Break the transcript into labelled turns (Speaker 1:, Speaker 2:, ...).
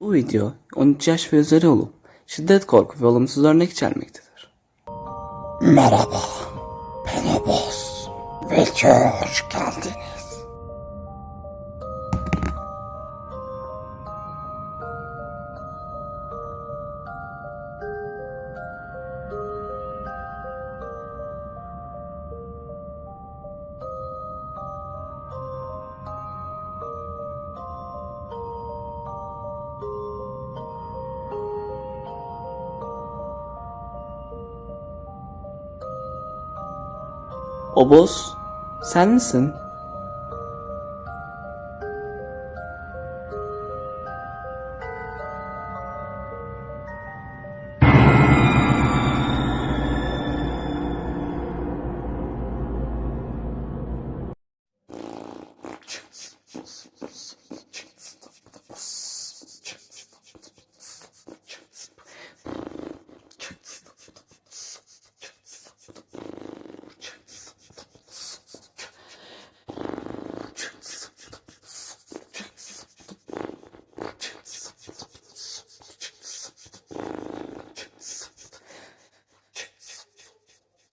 Speaker 1: Bu video 13 yaş ve üzeri olup şiddet korku ve olumsuz örnek içermektedir.
Speaker 2: Merhaba, ben Oboz. Videoya hoş geldiniz.
Speaker 1: Oboz, sen misin?